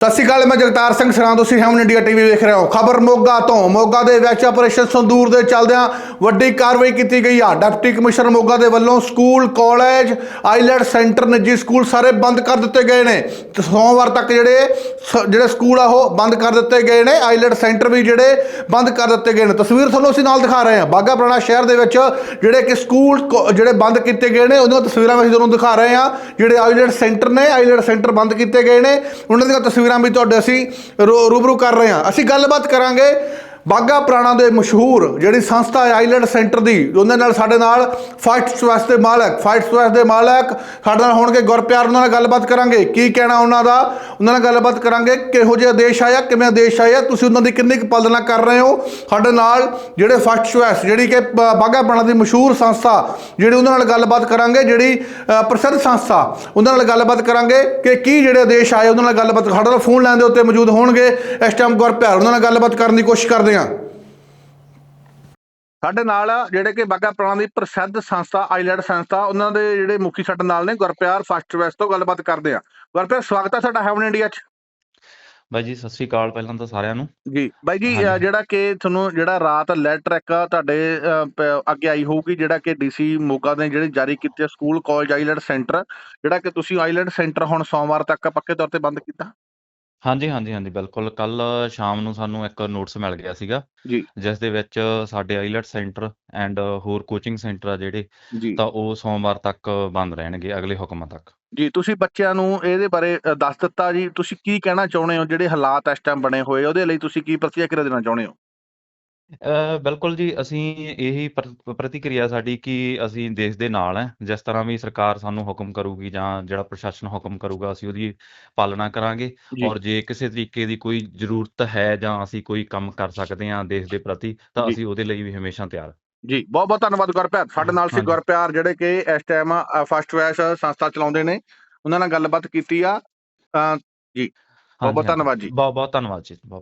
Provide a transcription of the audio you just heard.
ਸਤਿ ਸ਼੍ਰੀ ਅਕਾਲ, ਮੈਂ ਜਗਤਾਰ ਸਿੰਘ ਸਰਾਂ ਤੁਸੀਂ ਹੈਮਨ ਇੰਡੀਆ ਟੀਵੀ ਵੇਖ ਰਹੇ ਹੋ। ਖਬਰ ਮੋਗਾ ਤੋਂ। ਮੋਗਾ ਦੇ ਵਿੱਚ ਆਪਰੇਸ਼ਨ ਸੰਦੂਰ ਦੇ ਚੱਲਦਿਆਂ ਵੱਡੀ ਕਾਰਵਾਈ ਕੀਤੀ ਗਈ ਆ। ਡਿਪਟੀ ਕਮਿਸ਼ਨਰ ਮੋਗਾ ਦੇ ਵੱਲੋਂ ਸਕੂਲ, ਕਾਲਜ ਆਈਲੈਟ ਸੈਂਟਰ, ਨਿੱਜੀ ਸਕੂਲ ਸਾਰੇ ਬੰਦ ਕਰ ਦਿੱਤੇ ਗਏ ਨੇ। ਤੇ ਸੋਮਵਾਰ ਤੱਕ ਜਿਹੜੇ ਸ- ਜਿਹੜੇ ਸਕੂਲ ਆ ਉਹ ਬੰਦ ਕਰ ਦਿੱਤੇ ਗਏ ਨੇ ਆਈਲੈਟ ਸੈਂਟਰ ਵੀ ਜਿਹੜੇ ਬੰਦ ਕਰ ਦਿੱਤੇ ਗਏ ਨੇ। ਤਸਵੀਰ ਤੁਹਾਨੂੰ ਅਸੀਂ ਨਾਲ ਦਿਖਾ ਰਹੇ ਹਾਂ। ਬਾਗਾ ਪੁਰਾਣਾ ਸ਼ਹਿਰ ਦੇ ਵਿੱਚ ਜਿਹੜੇ ਕਿ ਸਕੂਲ ਕੋ- ਜਿਹੜੇ ਬੰਦ ਕੀਤੇ ਗਏ ਨੇ ਉਹਨਾਂ ਦੀਆਂ ਤਸਵੀਰਾਂ ਵੀ ਅਸੀਂ ਤੁਹਾਨੂੰ ਦਿਖਾ ਰਹੇ ਹਾਂ। ਜਿਹੜੇ ਆਈਲੈਟ ਸੈਂਟਰ ਨੇ ਆਈਲੈਟ ਸੈਂਟਰ ਬੰਦ ਕੀਤੇ ਗਏ ਨੇ। ਉਹਨਾਂ ਦੀਆਂ ਤਸਵੀਰਾਂ ਵੀ ਤੁਹਾਡੇ ਅਸੀਂ ਰੂ- ਰੂਬਰੂ ਕਰ ਰਹੇ ਹਾਂ। ਅਸੀਂ ਗੱਲਬਾਤ ਕਰਾਂਗੇ ਬਾਗਾ ਪੁਰਾਣਾ ਦੇ ਮਸ਼ਹੂਰ ਜਿਹੜੀ ਸੰਸਥਾ ਹੈ ਆਈਲੈਂਡ ਸੈਂਟਰ ਦੀ ਉਹਨਾਂ ਨਾਲ ਸਾਡੇ ਨਾਲ ਫਾਸਟ ਸਵੈਸ ਦੇ ਮਾਲਕ ਫਾਸਟ ਸਵੈਸ ਦੇ ਮਾਲਕ, ਸਾਡੇ ਨਾਲ ਹੋਣਗੇ ਗੁਰਪਿਆਰ, ਉਹਨਾਂ ਨਾਲ ਗੱਲਬਾਤ ਕਰਾਂਗੇ। ਕੀ ਕਹਿਣਾ ਉਹਨਾਂ ਦਾ? ਉਹਨਾਂ ਨਾਲ ਗੱਲਬਾਤ ਕਰਾਂਗੇ, ਕਿਹੋ ਜਿਹਾ ਦੇਸ਼ ਆਇਆ, ਕਿਵੇਂ ਆਦੇਸ਼ ਆਇਆ, ਤੁਸੀਂ ਉਹਨਾਂ ਦੀ ਕਿੰਨੀ ਕੁ ਪਾਲਣਾ ਕਰ ਰਹੇ ਹੋ? ਸਾਡੇ ਨਾਲ ਜਿਹੜੇ ਫਾਸਟ ਸਵੈਸ, ਜਿਹੜੀ ਕਿ ਬ- ਬਾਗਾ ਪੁਰਾਣਾ ਦੀ ਮਸ਼ਹੂਰ ਸੰਸਥਾ, ਜਿਹੜੀ ਉਹਨਾਂ ਨਾਲ ਗੱਲਬਾਤ ਕਰਾਂਗੇ, ਜਿਹੜੀ ਪ੍ਰਸਿੱਧ ਸੰਸਥਾ, ਉਹਨਾਂ ਨਾਲ ਗੱਲਬਾਤ ਕਰਾਂਗੇ ਕਿ ਕੀ ਜਿਹੜੇ ਆਦੇਸ਼ ਆਏ, ਉਹਨਾਂ ਨਾਲ ਗੱਲਬਾਤ, ਸਾਡੇ ਨਾਲ ਫੋਨ ਲੈਣ ਦੇ ਉੱਤੇ ਮੌਜੂਦ ਹੋਣਗੇ। ਇਸ ਟਾਈਮ ਗੁਰਪਿਆਰ, ਉਹਨਾਂ ਨਾਲ ਗੱਲਬਾਤ ਕਰਨ ਦੀ ਕੋਸ਼ਿਸ਼ ਕਰਦੇ ਹਾਂ। ਸਾਡੇ ਨਾਲ ਜਿਹੜੇ ਕਿ ਬਾਗਾ ਪੁਰਾਣਾ ਦੀ ਪ੍ਰਸਿੱਧ ਸੰਸਥਾ ਆਈਲੈਂਡ ਸੰਸਥਾ ਉਹਨਾਂ ਦੇ ਜਿਹੜੇ ਮੁਖੀ ਸਾਡੇ ਨਾਲ ਨੇ ਗੁਰਪਿਆਰ ਫਸਟ ਵੈਸਟ ਤੋਂ ਗੱਲਬਾਤ ਕਰਦੇ ਆ ਗੁਰਪਿਆਰ ਸਵਾਗਤ ਹੈ ਸਾਡਾ ਹੈਵਨ ਇੰਡੀਆ 'ਚ। ਬਾਈ ਜੀ ਸਤਿ ਸ੍ਰੀ ਅਕਾਲ ਪਹਿਲਾਂ ਤਾਂ ਸਾਰਿਆਂ ਨੂੰ। ਜੀ ਬਾਈ ਜੀ ਜਿਹੜਾ ਕਿ ਤੁਹਾਨੂੰ ਜਿਹੜਾ ਰਾਤ ਲੈਟਰ ਇੱਕ ਤੁਹਾਡੇ ਅੱਗੇ ਆਈ ਹੋਊਗੀ ਜਿਹੜਾ ਕਿ ਡੀਸੀ ਮੋਗਾ ਨੇ ਜਿਹੜੇ ਜਾਰੀ ਕੀਤੇ ਸਕੂਲ ਕਾਲਜ ਆਈਲੈਂਡ ਸੈਂਟਰ ਜਿਹੜਾ ਕਿ ਤੁਸੀਂ ਆਈਲੈਂਡ ਸੈਂਟਰ ਹੁਣ ਸੋਮਵਾਰ ਤੱਕ ਪੱਕੇ ਤੌਰ ਤੇ ਬੰਦ ਕੀਤਾ? ਹਾਂਜੀ ਹਾਂਜੀ ਹਾਂਜੀ ਬਿਲਕੁਲ। ਕੱਲ ਸ਼ਾਮ ਨੂੰ ਸਾਨੂੰ ਇੱਕ ਨੋਟਿਸ ਮਿਲ ਗਿਆ ਸੀਗਾ ਜੀ। ਜਿਸ ਦੇ ਵਿੱਚ ਸਾਡੇ ਆਈਲੈਟ ਸੈਂਟਰ ਐਂਡ ਹੋਰ ਕੋਚਿੰਗ ਸੈਂਟਰ ਆ ਜਿਹੜੇ ਜੀ। ਤਾਂ ਉਹ ਸੋਮਵਾਰ ਤੱਕ ਬੰਦ ਰਹਿਣਗੇ ਅਗਲੇ ਹੁਕਮਾਂ ਤੱਕ। ਜੀ ਤੁਸੀਂ ਬੱਚਿਆਂ ਨੂੰ ਇਹਦੇ ਬਾਰੇ ਅ, ਦੱਸ ਦਿੱਤਾ ਜੀ। ਤੁਸੀਂ ਕੀ ਕਹਿਣਾ ਚਾਹੁੰਦੇ ਹੋ? ਜਿਹੜੇ ਹਾਲਾਤ ਇਸ ਟਾਈਮ ਬਣੇ ਹੋਏ ਉਹਦੇ ਲਈ ਤੁਸੀਂ ਕੀ ਪ੍ਰਤੀਕਿਰਿਆ ਦੇਣਾ ਚਾਹੁੰਦੇ ਹੋ? ਬਿਲਕੁਲ ਜੀ ਅਸੀਂ ਇਹੀ ਪ੍ਰ- ਪ੍ਰਤੀਕਿਰਿਆ ਸਾਡੀ ਕਿ ਅਸੀਂ ਦੇਸ਼ ਦੇ ਨਾਲ ਹੈ ਜਿਸ ਤਰ੍ਹਾਂ ਵੀ ਸਰਕਾਰ ਸਾਨੂੰ ਹੁਕਮ ਕਰੂਗੀ ਜਾਂ ਜਿਹੜਾ ਪ੍ਰਸ਼ਾਸਨ ਹੁਕਮ ਕਰੂਗਾ ਅਸੀਂ ਉਹਦੀ ਪਾਲਣਾ ਕਰਾਂਗੇ ਜੀ। ਔਰ ਜੇ ਕਿਸੇ ਤਰੀਕੇ ਦੀ ਕੋਈ ਜ਼ਰੂਰਤ ਹੈ ਜਾਂ ਅਸੀਂ ਕੋਈ ਕੰਮ ਕਰ ਸਕਦੇ ਹਾਂ ਦੇਸ਼ ਦੇ ਪ੍ਰਤੀ ਤਾਂ ਜੀ। ਅਸੀਂ ਉਹਦੇ ਲਈ ਵੀ ਹਮੇਸ਼ਾ ਤਿਆਰ ਜੀ ਬਹੁਤ ਬਹੁਤ ਧੰਨਵਾਦ ਗੁਰਪਿਆਰ ਸਾਡੇ ਨਾਲ ਸੀ ਹਾਂਜੀ। ਗੁਰਪਿਆਰ ਜਿਹੜੇ ਕਿ ਇਸ ਟਾਈਮ ਫਸਟ ਵੈਸ ਸੰਸਥਾ ਚਲਾਉਂਦੇ ਨੇ ਉਹਨਾਂ ਨਾਲ ਗੱਲਬਾਤ ਕੀਤੀ ਆ ਅ, ਜੀ ਬਹੁਤ ਬਹੁਤ ਹਾਂਜੀ, ਹਾਂਜੀ। ਧੰਨਵਾਦ ਜੀ ਬਹੁਤ ਬਹੁਤ ਧੰਨਵਾਦ ਜੀ ਬਹੁਤ